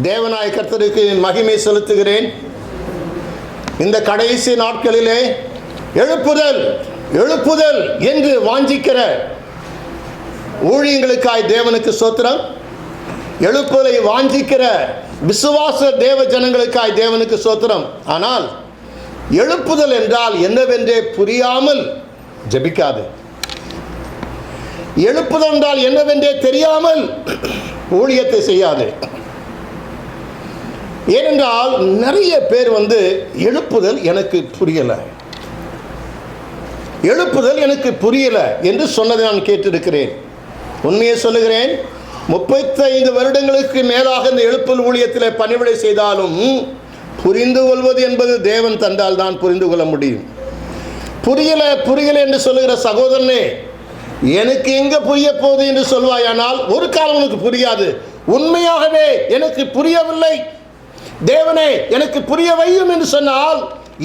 தேவநாய கர்த்தருக்கு மகிமை செலுத்துகிறேன். இந்த கடைசி நாட்களிலே எழுப்புதல் எழுப்புதல் என்று வாஞ்சிக்கிற ஊழியங்களுக்காய் தேவனுக்கு சோத்திரம். எழுப்புதலை வாஞ்சிக்கிற விசுவாச தேவ ஜனங்களுக்காய் தேவனுக்கு சோத்திரம். ஆனால் எழுப்புதல் என்றால் என்னவென்றே புரியாமல் ஜெபிக்காது. எழுப்புதல் என்றால் என்னவென்றே தெரியாமல் ஊழியத்தை செய்யாது. ஏனென்றால் நிறைய பேர் வந்து எழுப்புதல் எனக்கு புரியலை. எழுப்புதல் எனக்கு புரியலை என்று சொன்னதை நான் கேட்டிருக்கிறேன். உண்மையை சொல்லுகிறேன் முப்பத்தைந்து வருடங்களுக்கு மேலாக இந்த எழுப்புதல் ஊழியத்தில் பணிவிடை செய்தாலும் புரிந்து கொள்வது என்பது தேவன் தந்தால் தான் புரிந்து கொள்ள முடியும். புரியல புரியல என்று சொல்லுகிற சகோதரனே எனக்கு எங்க புரிய போகுது என்று சொல்வாயானால் ஒரு காலம் உனக்கு புரியாது. உண்மையாகவே எனக்கு புரியவில்லை. தேவனே எனக்கு புரிய வையும் என்று சொன்னால்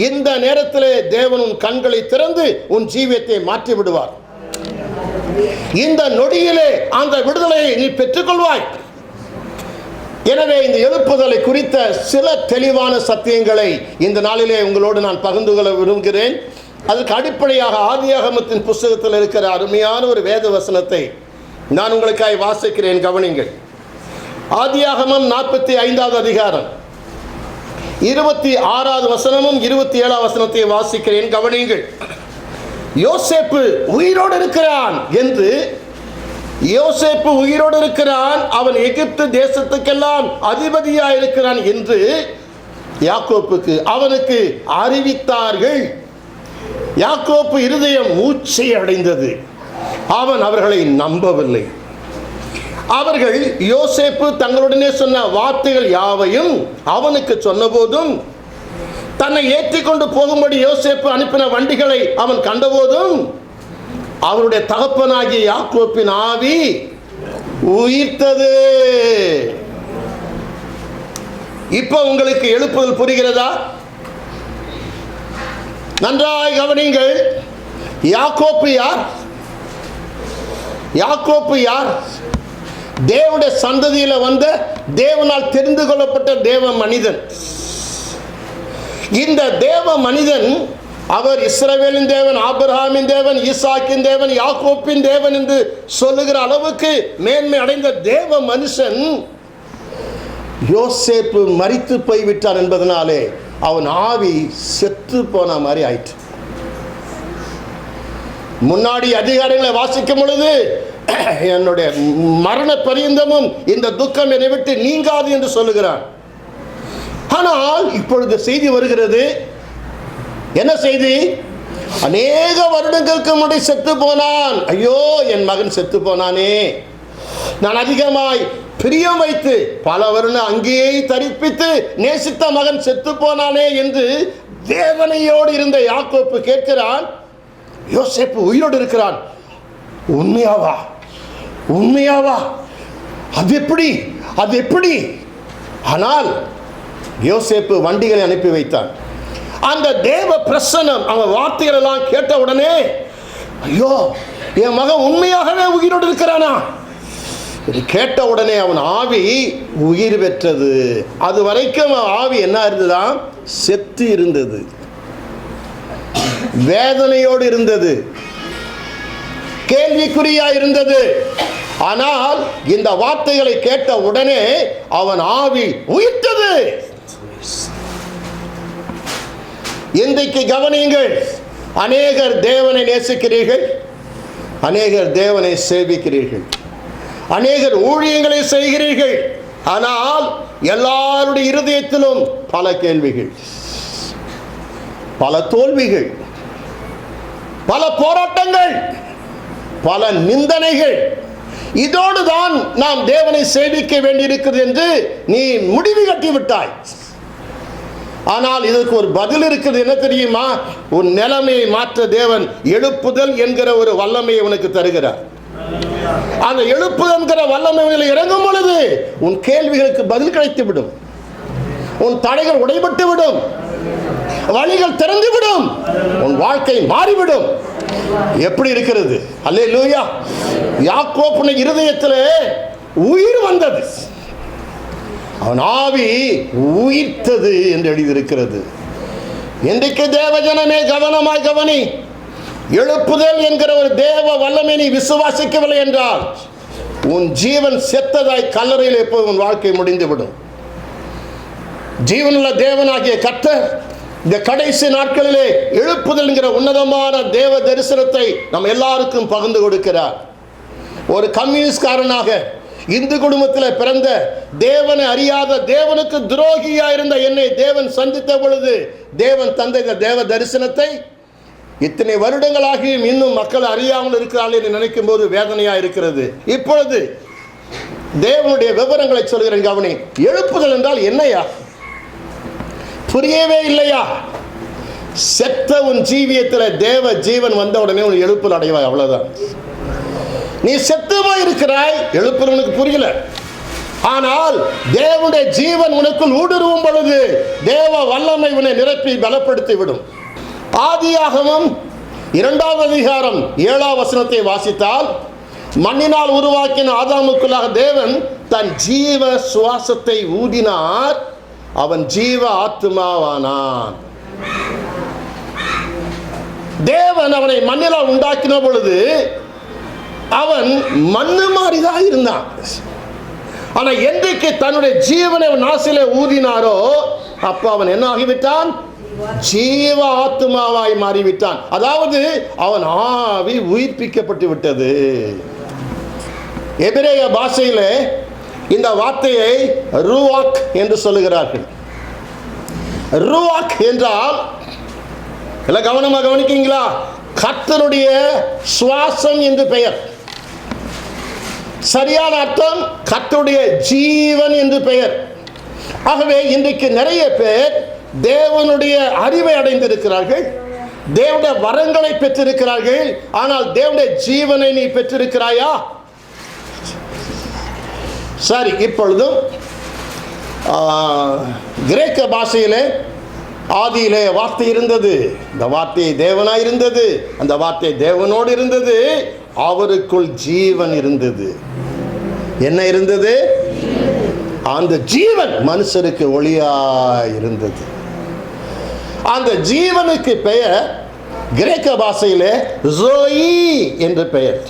இந்த நேரத்திலே தேவன் உன் கண்களை திறந்து உன் ஜீவியத்தை மாற்றி விடுவார். இந்த நொடியிலே அந்த விடுதலையை நீ பெற்றுக்கொள்வாய். எனவே இந்த எழுப்புதலை குறித்த சில தெளிவான சத்தியங்களை இந்த நாளிலே உங்களோடு நான் பகிர்ந்து கொள்ள விரும்புகிறேன். அதற்கு அடிப்படையாக ஆதியாகமத்தின் புஸ்தகத்தில் இருக்கிற அருமையான ஒரு வேத வசனத்தை நான் உங்களுக்காய் வாசிக்கிறேன் கவனிங்கள். ஆதியாகமம் நாற்பத்தி ஐந்தாவது அதிகாரம். இருபத்தி ஆறாவது வசனமும் இருபத்தி ஏழாவது வசனத்தை வாசிக்கிறேன். கவனியுங்கள். யோசேப்பு உயிரோடு இருக்கிறான் என்று யோசேப்பு உயிரோடு இருக்கிறான். அவன் எகிப்து தேசத்துக்கெல்லாம் அதிபதியா இருக்கிறான் என்று யாக்கோப்புக்கு அவனுக்கு அறிவித்தார்கள். யாக்கோப்பு இருதயம் மூச்சை அடைந்தது அவன் அவர்களை நம்பவில்லை. அவர்கள் யோசேப்பு தங்களுடனே சொன்ன வார்த்தைகள் யாவையும் அவனுக்கு சொன்னபோதும் தன்னை ஏற்றிக்கொண்டு போகும்படி யோசேப்பு அனுப்பின வண்டிகளை அவன் கண்டபோதும் அவருடைய தகப்பனாகிய யாக்கோப்பின் ஆவி உயிர்த்தது. இப்போ உங்களுக்கு எழுப்புதல் புரிகிறதா? நன்றாய் கவனிங்கள். யாக்கோப்பு யார்? யாக்கோப்பு யார்? தேவனுடைய சந்ததியில் வந்த தேவனால் தெரிந்து கொள்ளப்பட்ட தேவ மனிதன். இந்த தேவ மனிதன் அவர் இஸ்ரவேலின் தேவன் ஆபிரஹாமின் தேவன் ஈசாக்கின் தேவன் யாக்கோப்பின் தேவன் என்று சொல்லுகிற அளவுக்கு மேன்மை அடைந்த தேவ மனுஷன் யோசேப்பு மறித்து போய்விட்டான் என்பதனாலே அவன் ஆவி செத்து போன மாதிரி ஆயிற்று. முன்னாடி அதிகாரங்களை வாசிக்கும் பொழுது என்னுடைய மரண பரியந்தமும் இந்த துக்கம் என்னை விட்டு நீங்காது என்று சொல்லுகிறான் ஆனால் இப்பொழுது செய்தி வருகிறது. என்ன செய்தி? அநேக வருடங்களுக்கு முன்னாடி செத்து போனான். ஐயோ என் மகன் செத்து போனானே. நான் அதிகமாய் பிரியம் வைத்து பல வருடம் அங்கேயே தரிப்பித்து நேசித்த மகன் செத்து போனானே என்று வேதனையோடு இருந்த யாக்கோப்பு கேட்கிறான். யோசேப்பு உயிரோடு இருக்கிறான். உண்மையாவா? உண்மையாவா? அது எப்படி? அது எப்படி? ஆனால் யோசேப்பு வண்டிகளை அனுப்பி வைத்தான். அந்த தேவ பிரசனம் அவன் வார்த்தைகள் எல்லாம் கேட்ட உடனே ஐயோ என் மகன் உண்மையாகவே உயிரோடு இருக்கிறானா? இது கேட்ட உடனே அவன் ஆவி உயிர் பெற்றது. அது வரைக்கும் அவன் ஆவி என்ன இருந்ததா? செத்து இருந்தது. வேதனையோடு இருந்தது. கேள்விக்குறியா இருந்தது. ஆனால் இந்த வார்த்தைகளை கேட்ட உடனே அவன் ஆவி உயிர்த்தது. இன்றைக்கு கவனியுங்கள் அநேகர் தேவனை நேசிக்கிறீர்கள் அநேகர் தேவனை சேவிக்கிறீர்கள் அநேகர் ஊழியங்களை செய்கிறீர்கள் ஆனால் எல்லாருடைய இருதயத்திலும் பல கேள்விகள் பல தோல்விகள் பல போராட்டங்கள் பல நிந்தனைகள் இதோடு தான் நாம் தேவனை சேவிக்க வேண்டியிருக்கிறது என்று நீ முடிவு கட்டிவிட்டாய். ஆனால் இதற்கு ஒரு பதில் இருக்குது என்ன தெரியுமா? உன் நிலைமையை மாற்ற தேவன் எழுப்புதல் என்கிற ஒரு வல்லமையை உனக்கு தருகிறார். அந்த எழுப்புதல்கிற என்கிற வல்லமையில் இறங்கும் பொழுது உன் கேள்விகளுக்கு பதில் கிடைத்து விடும் உன் தடைகள் உடைபட்டு விடும் வழிகள் திறந்து விடும் உன் வாழ்க்கை மாறிவிடும். எப்படி இருக்கிறது? அல்லே லூயா யாக்கோப்புன இருதயத்தில் உயிர் வந்தது. அவன் ஆவி உயிர்த்தது என்று எழுதியிருக்கிறது. இன்றைக்கு தேவஜனமே கவனமாய் கவனி எழுப்புதல் என்கிற ஒரு தேவ வல்லமை நீ விசுவாசிக்கவில்லை என்றால் உன் ஜீவன் செத்ததாய் கல்லறையில் எப்போது உன் வாழ்க்கை முடிந்துவிடும். ஜீவனுள்ள தேவனாகிய கத்தர் இந்த கடைசி நாட்களிலே எழுப்புதல் என்கிற உன்னதமான தேவ தரிசனத்தை நம் எல்லாருக்கும் பகிர்ந்து கொடுக்கிறார். ஒரு கம்யூனிஸ்ட்காரனாக இந்து குடும்பத்தில் பிறந்த தேவனை அறியாத தேவனுக்கு துரோகியா இருந்த என்னை தேவன் சந்தித்த பொழுது தேவன் தந்த இந்த தேவ தரிசனத்தை இத்தனை வருடங்களாகியும் இன்னும் மக்கள் அறியாமல் இருக்கிறார்கள் என்று நினைக்கும் போது வேதனையா இருக்கிறது. இப்பொழுது தேவனுடைய விவரங்களை சொல்கிறேன் கவனி. எழுப்புதல் என்றால் என்னையா? புரியவே இல்லையா? செத்த உன் ஜீவியத்தில் தேவ ஜீவன் வந்த உடனே உன் எழுப்பில் அடைவாய் அவ்வளவுதான். நீ செத்து இருக்கிறாய் எழுப்பில் உனக்கு புரியல. ஆனால் தேவனுடைய ஜீவன் உனக்குள் ஊடுருவும் பொழுது தேவ வல்லமை உன்னை நிரப்பி பலப்படுத்தி விடும் ஆதியாகவும் இரண்டாவது அதிகாரம் ஏழாம் வசனத்தை வாசித்தால் மண்ணினால் உருவாக்கின ஆதாமுக்குள்ளாக தேவன் தன் ஜீவ சுவாசத்தை ஊதினார். அவன் ஜீவ ஆத்மாவானான் தேவன் அவனை மண்ணில உண்டாக்கின பொழுது அவன் மண்ணு மாதிரிதான் இருந்தான். ஆனா என்றைக்கு தன்னுடைய ஜீவனை நாசில ஊதினாரோ அப்ப அவன் என்ன ஆகிவிட்டான்? ஜீவ ஆத்மாவாய் மாறிவிட்டான். அதாவது அவன் ஆவி உயிர்ப்பிக்கப்பட்டு விட்டது. எபிரேய பாஷையிலே இந்த வார்த்தையை ரூவாக் என்று சொல்லுகிறார்கள். ரூவாக் என்றால் எல்லாம் கவனமாக கவனிக்கீங்களா கர்த்தனுடைய சுவாசம் என்று பெயர். சரியான அர்த்தம் கர்த்தருடைய ஜீவன் என்று பெயர். ஆகவே இன்றைக்கு நிறைய பேர் தேவனுடைய அறிவை அடைந்திருக்கிறார்கள் தேவனுடைய வரங்களை பெற்றிருக்கிறார்கள் ஆனால் தேவனுடைய ஜீவனை நீ பெற்றிருக்கிறாயா? சரி இப்பொழுதும் கிரேக்க பாஷையிலே ஆதியிலே வார்த்தை இருந்தது. இந்த வார்த்தை தேவனாய் இருந்தது. அந்த வார்த்தை தேவனோடு இருந்தது. அவருக்குள் ஜீவன் இருந்தது. என்ன இருந்தது? அந்த ஜீவன் மனுஷருக்கு ஒளியா இருந்தது. அந்த ஜீவனுக்கு பெயர் கிரேக்க பாஷையிலே ஜோயி என்று பெயர்.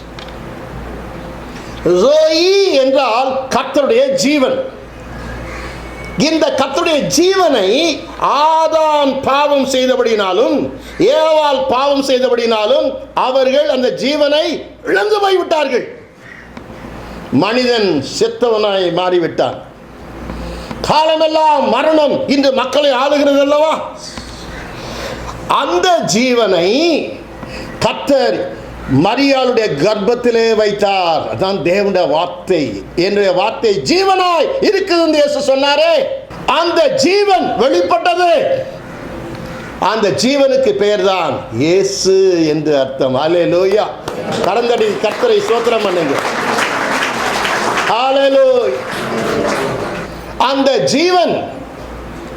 ஜோயி என்றால் கர்த்தருடைய ஜீவன். இந்த கர்த்தருடைய ஜீவனை ஆதாம் பாவம் செய்தபடினாலும் ஏவால் பாவம் செய்தபடினாலும் அவர்கள் அந்த ஜீவனை இழந்து போய்விட்டார்கள். மனிதன் செத்தவனாய் மாறிவிட்டான். காலமெல்லாம் மரணம் இன்று மக்களை ஆளுகிறது அல்லவா? அந்த ஜீவனை கத்தர் மரியாளுடைய கர்ப்பத்திலே வைத்தார். அதான் தேவனுடைய வார்த்தை. என்னுடைய வார்த்தை ஜீவனாய் இருக்குது என்று சொன்னாரே. அந்த ஜீவன் வெளிப்பட்டது. அந்த ஜீவனுக்கு பெயர் தான் இயேசு என்று அர்த்தம். ஹalleluya கடந்தடி கர்த்தரை சோத்திரம் பண்ணுங்க. அந்த ஜீவன்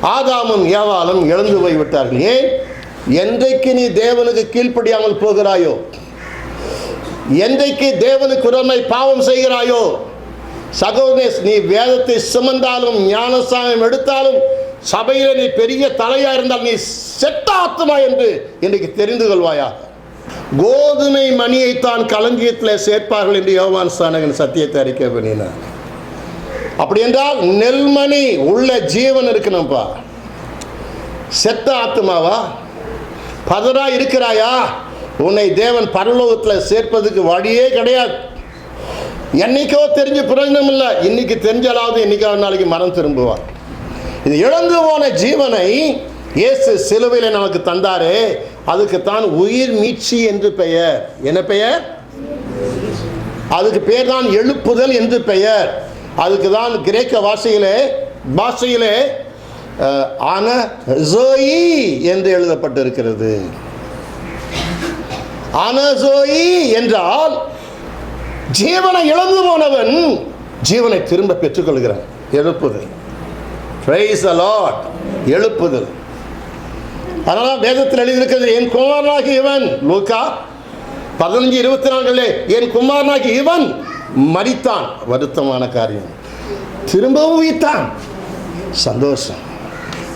ஆதாமும் ஏவாளும் இழந்து போய்விட்டார்கள். ஏன்? என்றைக்கு நீ தேவனுக்கு கீழ்ப்படியாமல் போகிறாயோ என்றைக்கு தேவனுக்கு உரமை பாவம் செய்கிறாயோ? சகோதரே நீ வேதத்தை சுமந்தாலும் ஞானசாமம் எடுத்தாலும் சபையில் நீ பெரிய தலையா இருந்தால் நீ செத்த ஆத்துமா என்று இன்றைக்கு தெரிந்து கொள்வாயா? கோதுமை மணியைத்தான் களஞ்சியத்தில் சேர்ப்பார்கள் என்று யோவான் ஸ்தானகன் சத்தியத்தை அறிக்கை பண்ணினார். அப்படி என்றால் நெல்மணி உள்ள ஜீவன் இருக்கணும்ப்பா செத்த ஆத்துமாவா? பதறா இருக்கிறாயா? உன்னை தேவன் பரலோகத்தில் சேர்ப்பதுக்கு வழியே கிடையாது. என்னைக்கோ தெரிஞ்ச பிரயோஜனம் இல்லை. இன்னைக்கு தெரிஞ்சாலாவது என்னைக்காவது நாளைக்கு மனம் திரும்புவார் இது இழந்து போன ஜீவனை இயேசு சிலுவையில் நமக்கு தந்தாரே. அதுக்கு தான் உயிர் மீட்சி என்று பெயர். என்ன பெயர்? அதுக்கு பேர் தான் எழுப்புதல் என்று பெயர். அதுக்கு தான் கிரேக்க வாசையிலே பாஷையிலே ஆன ஜோயி என்று எழுதப்பட்டிருக்கிறது. அனசோயி என்றால் ஜீவனை இழந்து போனவன் ஜீவனை திரும்ப பெற்றுக்கொள்கிறான். எழுப்புதல். Praise அலாட் எழுப்புதல். அதனால் வேதத்தில் எழுதியிருக்கிறது என் குமாரனாகி இவன் லூக்கா பதினஞ்சு இருபத்தி நான்குலே என் குமாரனாகி இவன் மறித்தான் வருத்தமான காரியம். திரும்பவும் உயிர்த்தான். சந்தோஷம்.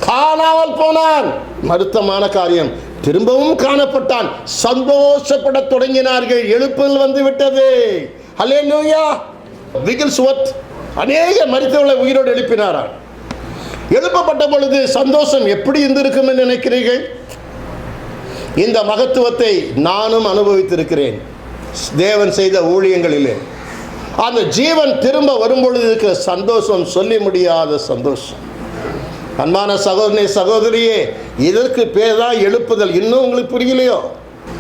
காணாமல் போனான். வருத்தமான காரியம். திரும்பவும் காணப்பட்டான். சந்தோஷப்படத் தொடங்கினார்கள். எழுப்புதல் வந்து விட்டது விகில் சுவத் அநேக மருத்துவர்களை உயிரோடு எழுப்பினாராம் எழுப்பப்பட்ட பொழுது சந்தோஷம் எப்படி இருந்திருக்கும் என்று நினைக்கிறீர்கள்? இந்த மகத்துவத்தை நானும் அனுபவித்திருக்கிறேன். தேவன் செய்த ஊழியங்களிலே. அந்த ஜீவன் திரும்ப வரும்பொழுது இருக்கிற சந்தோஷம் சொல்லி முடியாத சந்தோஷம். அன்பான சகோதரி சகோதரியே இதற்கு பேர் தான் எழுப்புதல் இன்னும் உங்களுக்கு புரியலையோ?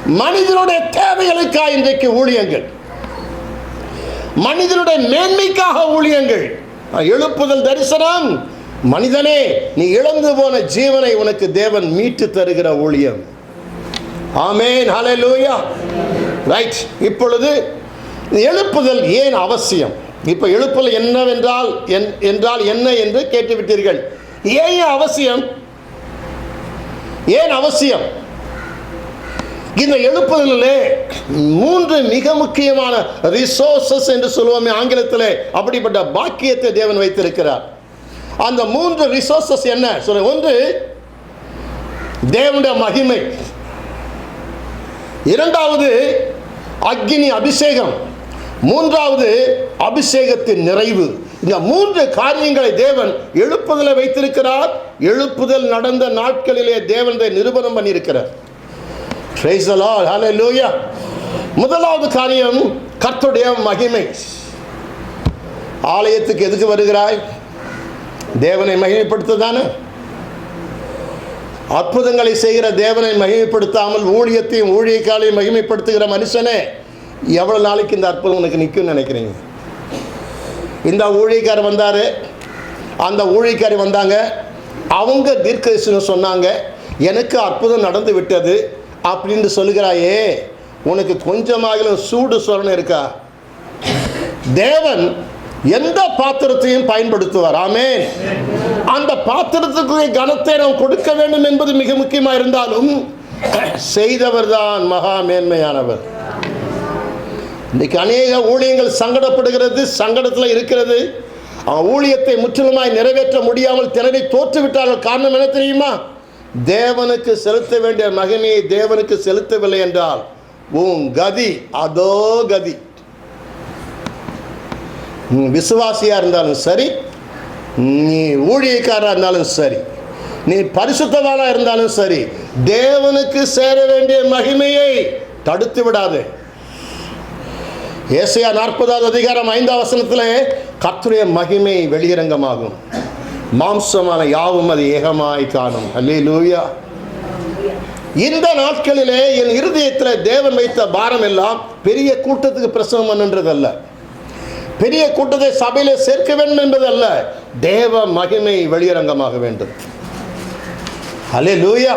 மனிதனுடைய தேவைகளுக்காக இன்றைக்கு ஊழியங்கள். மனிதனுடைய மேன்மைக்காக ஊழியங்கள். எழுப்புதல் தரிசனம். மனிதனே நீ இழந்து போன ஜீவனை உனக்கு தேவன் மீட்டு தருகிற ஊழியம். ஆமேன் லூயா ரைட் இப்பொழுது எழுப்புதல் ஏன் அவசியம்? இப்போ எழுப்புதல் என்னவென்றால் என் என்றால் என்ன என்று கேட்டுவிட்டீர்கள். ஏன் அவசியம்? ஏன் அவசியம்? இந்த எழுப்புதலிலே மூன்று மிக முக்கியமான ரிசோர்சஸ் என்று சொல்லுவோமே ஆங்கிலத்தில் அப்படிப்பட்ட பாக்கியத்தை தேவன் வைத்திருக்கிறார். அந்த மூன்று ரிசோர்சஸ் என்ன? சொல்ல ஒன்று தேவனுடைய மகிமை. இரண்டாவது அக்னி அபிஷேகம். மூன்றாவது அபிஷேகத்தின் நிறைவு. இந்த மூன்று காரியங்களை தேவன் எழுப்புதலை வைத்திருக்கிறார். எழுப்புதல் நடந்த நாட்களிலே தேவன் நிரூபணம் பண்ணியிருக்கிறார். முதலாவது காரியம் கர்த்துடைய மகிமை. ஆலயத்துக்கு எதுக்கு வருகிறாய்? தேவனை மகிமைப்படுத்த தானே? அற்புதங்களை செய்கிற தேவனை மகிமைப்படுத்தாமல் ஊழியத்தையும் ஊழியக்காலையும் மகிமைப்படுத்துகிற மனுஷனே. எவ்வளோ நாளைக்கு இந்த அற்புதம் உனக்கு நிற்கும்னு நினைக்கிறீங்க? இந்த ஊழியக்காரர் வந்தார். அந்த ஊழியக்காரி வந்தாங்க. அவங்க தீர்க்கதரிசனம் சொன்னாங்க. எனக்கு அற்புதம் நடந்து விட்டது அப்படின்னு சொல்லுகிறாயே. உனக்கு கொஞ்சமாகிலும் சூடு சொரணம் இருக்கா? தேவன் எந்த பாத்திரத்தையும் பயன்படுத்துவார். ஆமே அந்த பாத்திரத்துக்கு கனத்தை நாம் கொடுக்க வேண்டும் என்பது மிக முக்கியமாக இருந்தாலும் செய்தவர் தான் மகா மேன்மையானவர். இன்னைக்கு அநேக ஊழியங்கள் சங்கடப்படுகிறது சங்கடத்தில் இருக்கிறது. அவன் ஊழியத்தை முற்றிலுமாய் நிறைவேற்ற முடியாமல் திறனை தோற்றுவிட்டார்கள். காரணம் என்ன தெரியுமா? தேவனுக்கு செலுத்த வேண்டிய மகிமையை தேவனுக்கு செலுத்தவில்லை என்றால் உன் கதி அதோ கதி. நீ விசுவாசியாக இருந்தாலும் சரி நீ ஊழியக்காரராக இருந்தாலும் சரி நீ பரிசுத்தவானாக இருந்தாலும் சரி தேவனுக்கு சேர வேண்டிய மகிமையை தடுத்து விடாது. ஏசையா நாற்பதாவது அதிகாரம் ஐந்தாம் வசனத்தில் கத்துடைய மகிமை வெளியரங்கமாகும். மாம்சமான யாவும் அது ஏகமாய் காணும். அல்லே லூயா இந்த நாட்களிலே என் இருதயத்தில் தேவன் வைத்த பாரம் எல்லாம் பெரிய கூட்டத்துக்கு பிரசவம் பண்ணுன்றதல்ல. பெரிய கூட்டத்தை சபையில் சேர்க்க வேண்டும் என்பதல்ல. தேவ மகிமை வெளியரங்கமாக வேண்டும். அலே லூயா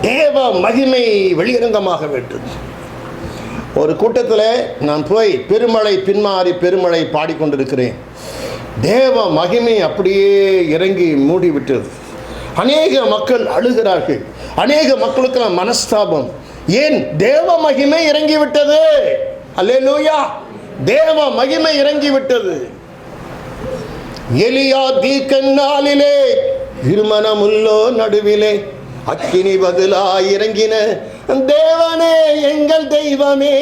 தேவ மகிமை வெளியரங்கமாக வேண்டும். ஒரு கூட்டத்தில் நான் போய் பெருமழை பின்மாறி பெருமழை பாடிக்கொண்டிருக்கிறேன். தேவ மகிமை அப்படியே இறங்கி மூடிவிட்டது. அநேக மக்கள் அழுகிறார்கள். அநேக மக்களுக்கு மனஸ்தாபம். ஏன்? தேவ மகிமை இறங்கி விட்டது அல்லேலூயா. தேவ மகிமை இறங்கி விட்டது எலியா தீக்கன் நாளிலே நடுவிலே அக்கினி பதிலா இறங்கின தேவனே எங்கள் தெய்வமே.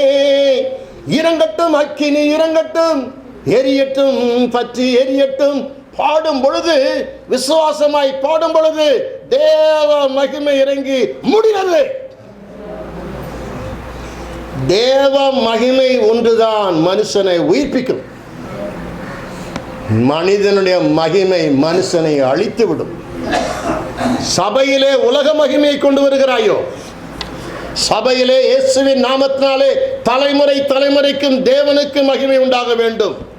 இறங்கட்டும் அக்கினி இறங்கட்டும். எரியட்டும் பற்றி எரியட்டும். பாடும் பொழுது விசுவாசமாய் பாடும் பொழுது தேவ மகிமை இறங்கி முடிகிறது. தேவ மகிமை ஒன்றுதான் மனுஷனை உயிர்ப்பிக்கும். மனிதனுடைய மகிமை மனுஷனை அழித்து விடும் சபையிலே உலக மகிமையை கொண்டு வருகிறாயோ? சபையிலே இயேசுவின் நாமத்தினாலே தலைமுறை தலைமுறைக்கும் தேவனுக்கு மகிமை உண்டாக வேண்டும்.